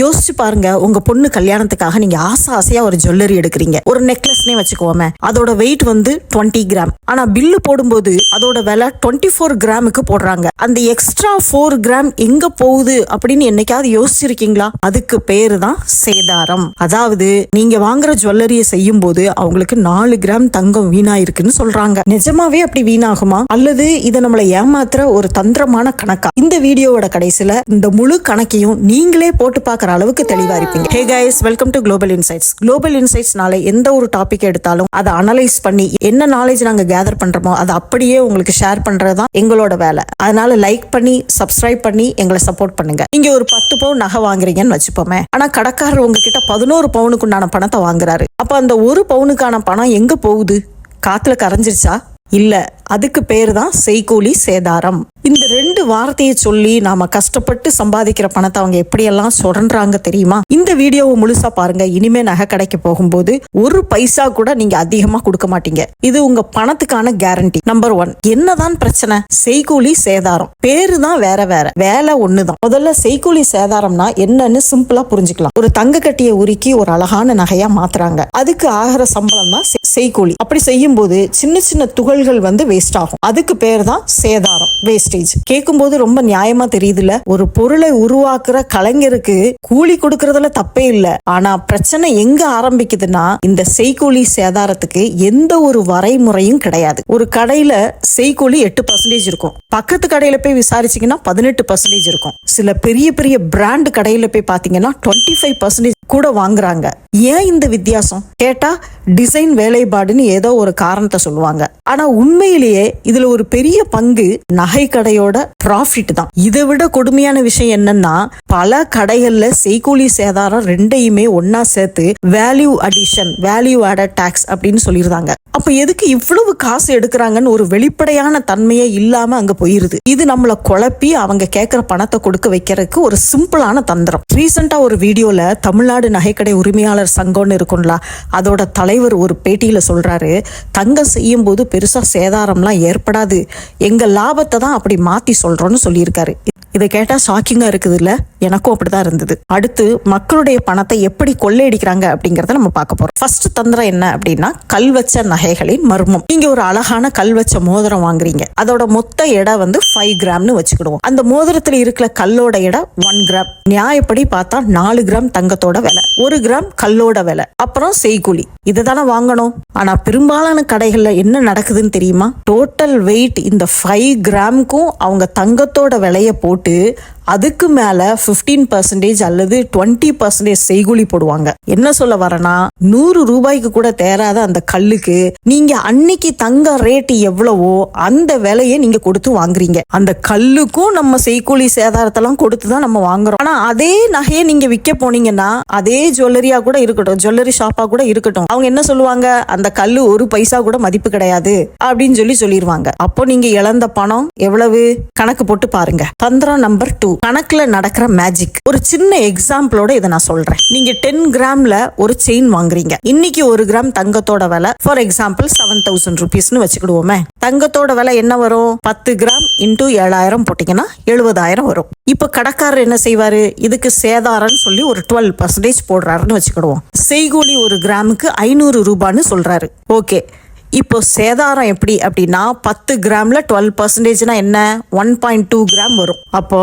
யோசிச்சு பாருங்க உங்க பொண்ணு கல்யாணத்துக்காக நீங்க ஆசை ஆசையா ஒரு ஜுவல்லரி எடுக்கிறீங்க. ஒரு நெக்லஸ்னே வச்சுக்கோமே அதோட வெயிட் வந்து 20 கிராம் ஆனா பில்லு போடும்போது அதோட விலை 24 ஃபோர் கிராமுக்கு போடுறாங்க. அந்த எக்ஸ்ட்ரா ஃபோர் கிராம் எங்க போகுது அப்படின்னு என்னைக்காவது யோசிச்சிருக்கீங்களா? அதுக்கு பேரு தான் சேதாரம். அதாவது நீங்க வாங்குற ஜுவல்லரியை செய்யும் போது அவங்களுக்கு நாலு கிராம் தங்கம் வீணாயிருக்குன்னு சொல்றாங்க. நிஜமாவே அப்படி வீணாகுமா? அல்லது இதை நம்மளை ஏமாத்துற ஒரு தந்திரமான கணக்கா? இந்த வீடியோவோட கடைசியில இந்த முழு கணக்கையும் நீங்களே போட்டு பார்க்க பார்க்குற அளவுக்கு தெளிவாக இருப்பீங்க. Hey guys welcome to global insights global இன்சைட்ஸ்னால எந்த ஒரு டாபிக் எடுத்தாலும் அதை அனலைஸ் பண்ணி என்ன நாலேஜ் நாங்கள் கேதர் பண்ணுறோமோ அதை அப்படியே உங்களுக்கு ஷேர் பண்ணுறது தான் எங்களோட வேலை. அதனால லைக் பண்ணி சப்ஸ்கிரைப் பண்ணி எங்களை சப்போர்ட் பண்ணுங்க. நீங்க ஒரு பத்து பவுன் நகை வாங்குறீங்கன்னு வச்சுப்போமே. ஆனா கடைக்காரர் உங்ககிட்ட பதினோரு பவுனுக்கு உண்டான பணத்தை வாங்குறாரு. அப்ப அந்த ஒரு பவுனுக்கான பணம் எங்க போகுது? காத்துல கரைஞ்சிருச்சா? இல்ல. அதுக்கு பேர் தான் செய்கூலி சேதாரம். இந்த ரெண்டு வார்த்தையை சொல்லி நாம கஷ்டப்பட்டு சம்பாதிக்கிற பணத்தை அவங்க எப்படியெல்லாம் சொல்றாங்க தெரியுமா? இந்த வீடியோவை முழுசா பாருங்க. இனிமே நகை கடைக்கு போகும்போது ஒரு பைசா கூட நீங்க அதிகமா கொடுக்க மாட்டீங்க. இது உங்க பணத்துக்கான கேரண்டி நம்பர் ஒன் என்னதான் பிரச்சனை? செய்கூலி சேதாரம். பேரு தான் வேற வேற. வேலை ஒண்ணுதான். முதல்ல செய்கூலி சேதாரம்னா என்னன்னு சிம்பிளா புரிஞ்சுக்கலாம். ஒரு தங்க கட்டியை உருக்கி ஒரு அழகான நகையா மாத்துறாங்க. அதுக்கு ஆகிற சம்பளம் தான் செய்கூலி. அப்படி செய்யும் போது சின்ன சின்ன துகள்கள் வந்து வேஸ்ட் ஆகும். அதுக்கு பேர் தான் சேதாரம் வேஸ்டேஜ் கேட்கும்போது ரொம்ப நியாயமா தெரியுதுல ஒரு பொருளை உருவாக்குற கலைஞருக்கு கூலி கொடுக்கறதுல தப்பே இல்லை. ஆனா பிரச்சனை எங்க ஆரம்பிக்குதுன்னா இந்த செய்கூலி சேதாரத்துக்கு எந்த ஒரு வரைமுறையும் கிடையாது. ஒரு கடையில செய்கூலி எட்டு பர்சன்டேஜ் இருக்கும். பக்கத்து கடையில போய் விசாரிச்சீங்கன்னா பதினெட்டு பர்சன்டேஜ் இருக்கும். சில பெரிய பெரிய பிராண்ட் கடையில போய் பாத்தீங்கன்னா டுவெண்ட்டி ஃபைவ் பர்சன்டேஜ் கூட வாங்குறாங்க. ஏன் இந்த வித்தியாசம்? கேட்டா டிசைன் வேலைப்பாடுன்னு ஏதோ ஒரு காரணத்தை சொல்லுவாங்க. ஆனா உண்மையிலேயே இதுல ஒரு பெரிய பங்கு நகை கடையோட ப்ராஃபிட் தான். இதை விட கொடுமையான விஷயம் என்னன்னா பல கடைகள்ல செய்கூலி சேதாரம் ரெண்டையுமே ஒன்னா சேர்த்து value addition value added tax அப்படின்னு சொல்லியிருந்தாங்க அப்ப எதுக்கு இவ்வளவு காசு எடுக்கிறாங்கன்னு ஒரு வெளிப்படையான தன்மையே இல்லாம அங்க போயிருது. இது நம்மளை குழப்பி அவங்க கேட்கிற பணத்தை கொடுக்க வைக்கிறதுக்கு ஒரு சிம்பிளான தந்திரம். ரீசெண்டா ஒரு வீடியோல தமிழ்நாடு நகைக்கடை உரிமையாளர் சங்கம்னு இருக்கும்ல அதோட தலைவர் ஒரு பேட்டியில சொல்றாரு தங்கம் செய்யும் போது பெருசா சேதாரம்லாம் ஏற்படாது எங்க லாபத்தை தான் அப்படி மாத்தி சொல்றோம்னு சொல்லியிருக்காரு. இதை கேட்டால் ஷாக்கிங்காக இருக்குது இல்லை எனக்கும் அப்படிதான் இருந்தது. அடுத்து மக்களுடைய பணத்தை எப்படி கொள்ளையடிக்கிறாங்க அப்படிங்கிறத நம்ம பார்க்க போகிறோம் ஃபர்ஸ்ட் தந்திரம் என்ன அப்படின்னா கல் வச்ச நகைகளின் மர்மம். நீங்கள் ஒரு அழகான கல் வச்ச மோதிரம் வாங்குறீங்க. அதோட மொத்த எடை வந்து ஃபைவ் கிராம்னு வச்சுக்கிடுவோம். அந்த மோதிரத்தில் இருக்கிற கல்லோட எடை ஒன் கிராம் நியாயப்படி பார்த்தா நாலு கிராம் தங்கத்தோட விலை. ஒரு கிராம் கல்லோட விலை. அப்புறம் செய்கூலி. இதை தானே வாங்கணும். ஆனால் பெரும்பாலான கடைகளில் என்ன நடக்குதுன்னு தெரியுமா? டோட்டல் வெயிட் இந்த ஃபைவ் கிராம்க்கும் அவங்க தங்கத்தோட விலையை போட்டு போட்டு அதுக்கு மேலே ஃபிஃப்டீன் பர்சன்டேஜ் அல்லது டுவெண்ட்டி பர்சன்டேஜ் செய்கூலி போடுவாங்க. என்ன சொல்ல வரேன்னா நூறு ரூபாய்க்கு கூட தேராத அந்த கல்லுக்கு நீங்க அன்னைக்கு தங்க ரேட் எவ்வளவோ அந்த விலையை நீங்க கொடுத்து வாங்குறீங்க. அந்த கல்லுக்கும் நம்ம செய்கூலி சேதாரத்தெல்லாம் கொடுத்து தான் நம்ம வாங்குறோம். ஆனா அதே நகையை நீங்க விற்க போனீங்கன்னா அதே ஜுவல்லரியா கூட இருக்கட்டும் ஜுவல்லரி ஷாப்பா கூட இருக்கட்டும். அவங்க என்ன சொல்லுவாங்க? அந்த கல்லு ஒரு பைசா கூட மதிப்பு கிடையாது அப்படின்னு சொல்லி சொல்லிடுவாங்க அப்போ நீங்க இழந்த பணம் எவ்வளவு? கணக்கு போட்டு பாருங்க. தந்திரம் நம்பர் டூ கணக்குல நடக்கிற மேஜிக் ஒரு சின்ன எக்ஸாம்பிளோட இதை நான் சொல்றேன். நீங்க டென் கிராம்ல ஒரு செயின் வாங்குறீங்க. இன்னைக்கு ஒரு கிராம் தங்கத்தோட விலை ஃபார் எக்ஸாம்பிள் செவன் தௌசண்ட் ருபீஸ்னு வச்சுக்கிடுவோமே. தங்கத்தோட விலை என்ன வரும்? பத்து கிராம் இன்டூ ஏழாயிரம் போட்டீங்கன்னா எழுபதாயிரம் வரும். இப்ப கடைக்காரர் என்ன செய்வாரு? இதுக்கு சேதாரம்னு சொல்லி ஒரு டுவெல் பர்சன்டேஜ் போடுறாருன்னு வச்சுக்கிடுவோம். செய்கூலி ஒரு கிராமுக்கு ஐநூறு ரூபான்னு சொல்றாரு. ஓகே இப்போ சேதாரம் எப்படி அப்படின்னா பத்து கிராம்ல டுவெல் பர்சன்டேஜ்னா என்ன? ஒன் பாயிண்ட் டூ கிராம் வரும். அப்போ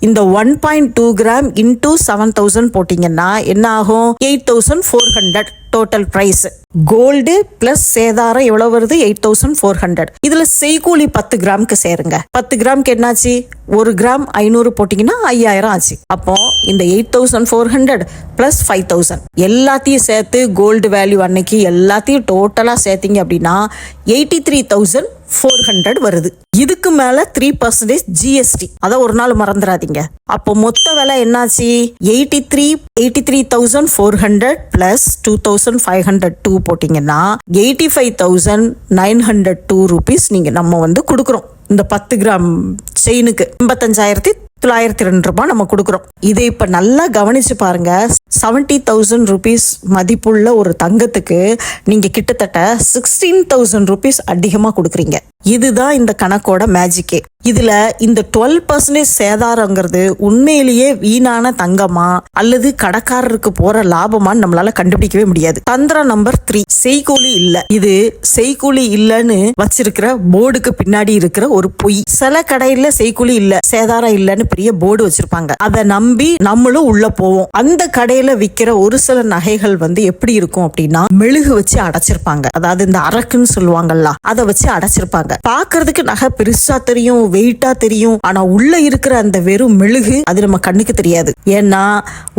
இந்த one point two gram into seven thousand போட்டிங்கன்னா என்ன ஆகும் eight thousand four hundred total price gold plus சேதாரம் எவ்வளவு வருது? எயிட் தௌசண்ட் ஃபோர் ஹண்ட்ரட் இதுல செய்கூலி பத்து கிராமுக்கு சேருங்க. பத்து கிராமுக்கு என்னாச்சு? ஒரு கிராம் ஐநூறு போட்டிங்கன்னா ஐயாயிரம் ஆச்சு. அப்போ இந்த eight thousand four hundred plus five thousand எல்லாத்தையும் சேர்த்து கோல்டு வேல்யூ அன்னைக்கு எல்லாத்தையும் டோட்டலாக சேர்த்தீங்க அப்படின்னா eighty three thousand four hundred வருது. இதுக்கு மேல த்ரீ பர்சன்டேஜ் ஜிஎஸ்டி அதை ஒரு நாள் மறந்துடாதீங்க அப்போ மொத்த விலை என்னாச்சு? Eighty three eighty three thousand four hundred plus two thousand five hundred two போட்டிங்கன்னா eighty five thousand nine hundred two rupees நீங்க நம்ம வந்து கொடுக்குறோம். இந்த பத்து கிராம் செயினுக்கு எண்பத்தஞ்சாயிரத்தி தொள்ளாயிரத்தி ரெண்டு ரூபாய் நம்ம கொடுக்குறோம். இதை இப்போ நல்லா கவனிச்சு பாருங்க. செவன்டி தௌசண்ட் ருபீஸ் மதிப்புள்ள ஒரு தங்கத்துக்கு நீங்க கிட்டத்தட்ட சிக்ஸ்டீன் தௌசண்ட் ருபீஸ் அதிகமாக கொடுக்குறீங்க. இதுதான் இந்த கணக்கோட மேஜிக்கே இதுல இந்த டுவெல் பர்சன்டேஜ் சேதாரங்கிறது உண்மையிலேயே வீணான தங்கமா அல்லது கடைக்காரருக்கு போற லாபமான்னு நம்மளால கண்டுபிடிக்கவே முடியாது. தந்திரம் நம்பர் த்ரீ செய்கூலி இல்ல. இது செய்கூலி இல்லைன்னு வச்சிருக்கிற போர்டுக்கு பின்னாடி இருக்கிற ஒரு பொய். சில கடையில செய்கூலி இல்ல சேதாரம் இல்லைன்னு பெரிய போர்டு வச்சிருப்பாங்க. அதை நம்பி நம்மளும் உள்ள போவோம். அந்த கடையில விக்கிற ஒரு சில நகைகள் வந்து எப்படி இருக்கும் அப்படின்னா மெழுகு வச்சு அடைச்சிருப்பாங்க. அதாவது இந்த அரக்குன்னு சொல்லுவாங்கல்ல அதை வச்சு அடைச்சிருப்பாங்க. பாக்குறதுக்கு நகை பெருசா தெரியும் வெயிட்டா தெரியும். ஆனா உள்ள இருக்கிற அந்த வெறும் மெழுகு அது நம்ம கண்ணுக்கு தெரியாது. ஏன்னா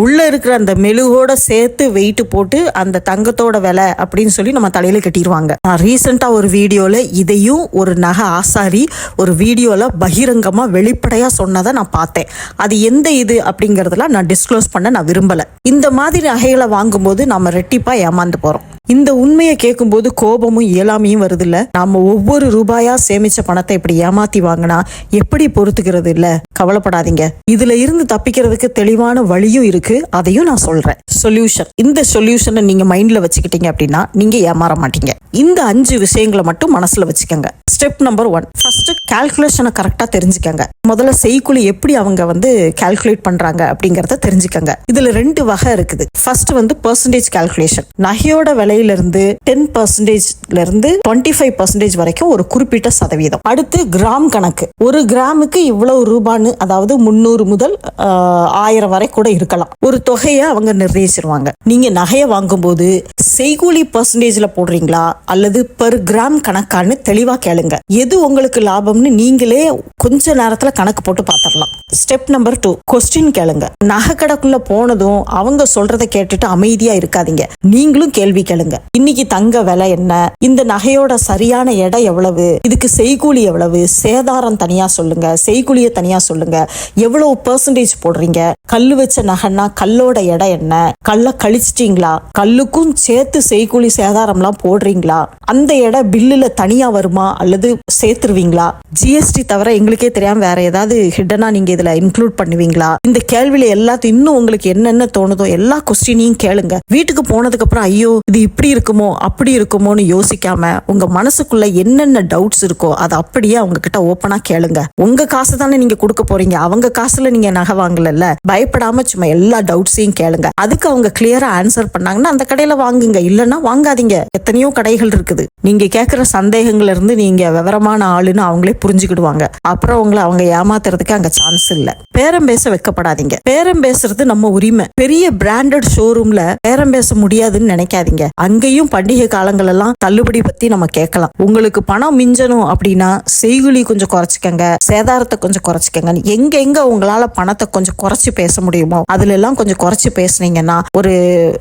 உள்ள இருக்கிற அந்த மெழுகோட சேர்த்து வெயிட் போட்டு அந்த தங்கத்தோட விலை அப்படின்னு சொல்லி நம்ம தலையில கட்டிடுவாங்க நான் ரீசெண்டா ஒரு வீடியோல இதையும் ஒரு நகை ஆசாரி ஒரு வீடியோல பகிரங்கமா வெளிப்படையா சொன்னதை நான் பார்த்தேன். அது எந்த இது அப்படிங்கறதெல்லாம் நான் டிஸ்க்ளோஸ் பண்ண நான் விரும்பல. இந்த மாதிரி நகைகளை வாங்கும்போது நம்ம ரெட்டிப்பா ஏமாந்து போறோம். இந்த உண்மையை கேட்கும்போது கோபமும் இயலாமையும் வருதுல்ல? நாம ஒவ்வொரு ரூபாயா சேமிச்ச பணத்தை இப்படி ஏமாத்தி வாங்கினா எப்படி பொறுத்துக்கிறது இல்ல? கவலைப்படாதீங்க. இதுல இருந்து தப்பிக்கிறதுக்கு தெளிவான வழியும் இருக்கு. அதையும் நான் சொல்றேன். சொல்யூஷன் இந்த சொல்யூஷனை நீங்க மைண்ட்ல வச்சுக்கிட்டீங்க அப்படின்னா நீங்க ஏமாற மாட்டீங்க. இந்த அஞ்சு விஷயங்களை மட்டும் மனசுல வச்சுக்கோங்க. ஸ்டெப் நம்பர் ஒன் ஃபர்ஸ்ட் கால்குலேஷனை கரெக்டா தெரிஞ்சுக்கங்க. முதல்ல செய்குலி எப்படி அவங்க வந்து கால்குலேட் பண்றாங்க அப்படிங்கறத தெரிஞ்சுக்கங்க. இதுல ரெண்டு வகை இருக்குது. ஃபர்ஸ்ட் வந்து பெர்சன்டேஜ் கால்குலேஷன் நகையோட விலை இருந்து டென் பர்சன்டேஜ்ல இருந்து டுவெண்ட்டி ஃபைவ் பர்சன்டேஜ் வரைக்கும் ஒரு குறிப்பிட்ட சதவீதம். அடுத்து கிராம் கணக்கு. ஒரு கிராமுக்கு இவ்வளவு ரூபான்னு அதாவது முந்நூறு முதல் ஆஹ், ஆயிரம் வரை கூட இருக்கலாம். ஒரு தொகையை அவங்க நிர்ணயிச்சிருவாங்க. நீங்க நகையை வாங்கும்போது செய்கூலி பர்சன்டேஜ்ல போடுறீங்களா? அல்லது பெர் கிராம் கணக்கான்னு தெளிவா கேளுங்க. எது உங்களுக்கு லாபம்னு நீங்களே கொஞ்ச நேரத்துல கணக்கு போட்டு பாத்திரலாம். ஸ்டெப் நம்பர் டூ கொஸ்டின் கேளுங்க. நகை கடைக்குள்ள போனதும் அவங்க சொல்றதை கேட்டுட்டு அமைதியா இருக்காதீங்க. நீங்களும் கேள்வி கேளுங்க. இன்னைக்கு தங்க விலை என்ன? இந்த நகையோட சரியான எடை எவ்வளவு? இதுக்கு செய்கூலி எவ்வளவு? சேதாரம் தனியா சொல்லுங்க. செய்கூலியை தனியா சொல்லுங்க. எவ்வளவு பெர்சன்டேஜ் போடுறீங்க? கல்லு வச்ச நகைன்னா கல்லோட எடை என்ன? கல்ல கழிச்சிட்டீங்களா? கல்லுக்கும் சேர்த்து சேர்த்து செய்கூலி சேதாரம்லாம் போடுறீங்களா? அந்த இடம் பில்லுல தனியா வருமா? அல்லது சேர்த்துருவீங்களா? ஜிஎஸ்டி தவிர எங்களுக்கே தெரியாம வேற ஏதாவது ஹிடனா நீங்க இதுல இன்க்ளூட் பண்ணுவீங்களா? இந்த கேள்வியில எல்லாத்தையும் இன்னும் உங்களுக்கு என்னென்ன தோணுதோ எல்லா கொஸ்டினையும் கேளுங்க. வீட்டுக்கு போனதுக்கு அப்புறம் ஐயோ இது இப்படி இருக்குமோ அப்படி இருக்குமோன்னு யோசிக்காம உங்க மனசுக்குள்ள என்னென்ன டவுட்ஸ் இருக்கோ அதை அப்படியே அவங்க கிட்ட ஓப்பனா கேளுங்க. உங்க காசு தானே நீங்க கொடுக்க போறீங்க. அவங்க காசுல நீங்க நகை வாங்கலல்ல. பயப்படாம சும்மா எல்லா டவுட்ஸையும் கேளுங்க. அதுக்கு அவங்க கிளியரா ஆன்சர் பண்ணாங்கன்னா அந்த கடையில வாங்குங்க. இல்லைன்னா வாங்காதீங்க. எத்தனையோ கடைகள் இருக்குது. நீங்க கேட்கிற சந்தேகங்கள்ல இருந்து நீங்க விவரமான ஆளுன்னு அவங்களே புரிஞ்சுக்கிடுவாங்க. அப்புறம் உங்களை அவங்க ஏமாத்துறதுக்கு அங்க சான்ஸ் இல்ல. பேரம் பேச வைக்கப்படாதீங்க. பேரம் பேசுறது நம்ம உரிமை. பெரிய பிராண்டட் ஷோரூம்ல பேரம் பேச முடியாதுன்னு நினைக்காதீங்க. அங்கேயும் பண்டிகை காலங்கள் எல்லாம் தள்ளுபடி பத்தி நம்ம கேட்கலாம். உங்களுக்கு பணம் மிஞ்சணும் அப்படின்னா செய்குலி கொஞ்சம் குறைச்சிக்கங்க. சேதாரத்தை கொஞ்சம் குறைச்சிக்கங்க எங்க எங்க உங்களால பணத்தை கொஞ்சம் குறைச்சு பேச முடியுமோ அதுல எல்லாம் கொஞ்சம் குறைச்சு பேசுனீங்கன்னா ஒரு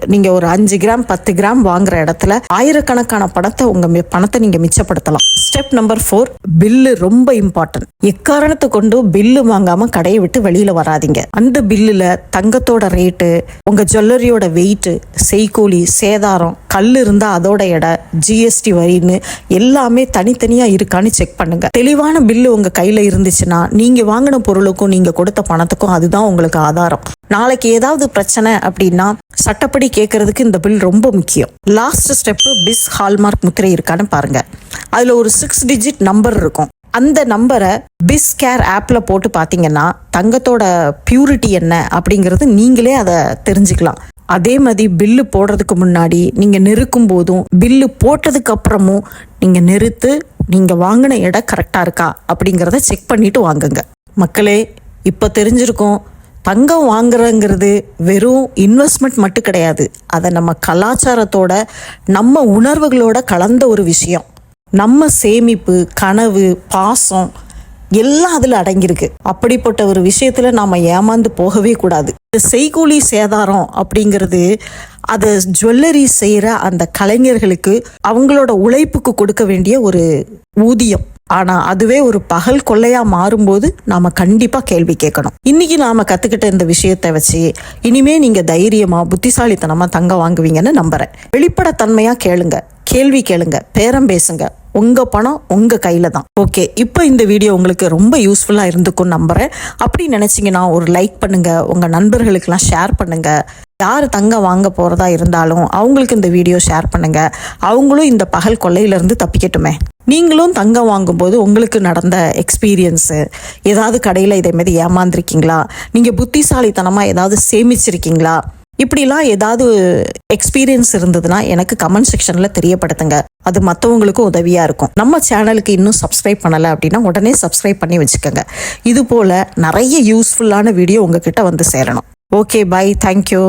நீங்க ஒரு அஞ்சு கிராம் பத்து கிராம் வாங்குற இடத்துல ஆயிரக்கணக்கான பணத்தை உங்க மி- பணத்தை நீங்க மிச்சப்படுத்தலாம். ஸ்டெப் நம்பர் ஃபோர் பில்லு ரொம்ப இம்பார்ட்டன்ட் எக்காரணத்தை கொண்டு பில்லு வாங்காம கடையை விட்டு வெளியில வராதீங்க. அந்த பில்லுல தங்கத்தோட ரேட்டு உங்க ஜுவல்லரியோட வெயிட்டு செய்கூலி சேதாரம் கல் இருந்தா அதோட எடை ஜிஎஸ்டி வரின்னு எல்லாமே தனித்தனியா இருக்கான்னு செக் பண்ணுங்க. தெளிவான பில்லு உங்க கையில இருந்துச்சுன்னா நீங்க வாங்கின பொருளுக்கும் நீங்க கொடுத்த பணத்துக்கும் அதுதான் உங்களுக்கு ஆதாரம். நாளைக்கு ஏதாவது பிரச்சனை அப்படின்னா சட்டப்படி கேட்கறதுக்கு இந்த பில் ரொம்ப முக்கியம். லாஸ்ட் ஸ்டெப்பு பிஸ் ஹால்மார்க் முத்திரை இருக்கான்னு பாருங்க. அதுல ஒரு சிக்ஸ் டிஜிட் நம்பர் இருக்கும். அந்த நம்பரை பிஸ் கேர் ஆப்பில் போட்டு பார்த்தீங்கன்னா தங்கத்தோட பியூரிட்டி என்ன அப்படிங்கிறது நீங்களே அதை தெரிஞ்சுக்கலாம். அதே மாதிரி பில்லு போடுறதுக்கு முன்னாடி நீங்கள் நெருக்கும் போதும் பில்லு போட்டதுக்கு அப்புறமும் நீங்கள் நிறுத்து நீங்கள் வாங்கின இடம் கரெக்டாக இருக்கா அப்படிங்கிறத செக் பண்ணிட்டு வாங்குங்க. மக்களே இப்போ தெரிஞ்சிருக்கோம் தங்கம் வாங்குறங்கிறது வெறும் இன்வெஸ்ட்மெண்ட் மட்டும் கிடையாது. அதை நம்ம கலாச்சாரத்தோட நம்ம உணர்வுகளோட கலந்த ஒரு விஷயம். நம்ம சேமிப்பு கனவு பாசம் எல்லாம் அதில் அடங்கியிருக்கு. அப்படிப்பட்ட ஒரு விஷயத்தில் நாம் ஏமாந்து போகவே கூடாது. இந்த செய்கூலி சேதாரம் அப்படிங்கிறது அதை ஜுவல்லரி செய்கிற அந்த கலைஞர்களுக்கு அவங்களோட உழைப்புக்கு கொடுக்க வேண்டிய ஒரு ஊதியம். ஆனா அதுவே ஒரு பகல் கொள்ளையா மாறும்போது நாம கண்டிப்பா கேள்வி கேட்கணும். இன்னைக்கு நாம கத்துக்கிட்ட இந்த விஷயத்தை வச்சு இனிமே நீங்க தைரியமா புத்திசாலித்தனமா தங்க வாங்குவீங்கன்னு நம்புறேன். வெளிப்படைத்தன்மையா கேளுங்க. கேள்வி கேளுங்க. பேரம் பேசுங்க. உங்க பணம் உங்க கையில தான். ஓகே இப்போ இந்த வீடியோ உங்களுக்கு ரொம்ப யூஸ்ஃபுல்லா இருந்துக்கும் நம்புறேன். அப்படி நினைச்சீங்கன்னா ஒரு லைக் பண்ணுங்க. உங்க நண்பர்களுக்கெல்லாம் ஷேர் பண்ணுங்க. யார் தங்கம் வாங்க போகிறதா இருந்தாலும் அவங்களுக்கு இந்த வீடியோ ஷேர் பண்ணுங்க. அவங்களும் இந்த பகல் கொள்ளையிலேருந்து தப்பிக்கட்டுமே. நீங்களும் தங்கம் வாங்கும்போது உங்களுக்கு நடந்த எக்ஸ்பீரியன்ஸு ஏதாவது கடையில் இதே மாதிரி ஏமாந்துருக்கீங்களா? நீங்கள் புத்திசாலித்தனமாக ஏதாவது சேமிச்சிருக்கீங்களா? இப்படிலாம் ஏதாவது எக்ஸ்பீரியன்ஸ் இருந்ததுன்னா எனக்கு கமெண்ட் செக்ஷனில் தெரியப்படுத்துங்க. அது மற்றவங்களுக்கும் உதவியாக இருக்கும். நம்ம சேனலுக்கு இன்னும் சப்ஸ்கிரைப் பண்ணலை அப்படின்னா உடனே சப்ஸ்கிரைப் பண்ணி வச்சுக்கோங்க. இது போல் நிறைய யூஸ்ஃபுல்லான வீடியோ உங்ககிட்ட வந்து சேரணும். Okay bye thank you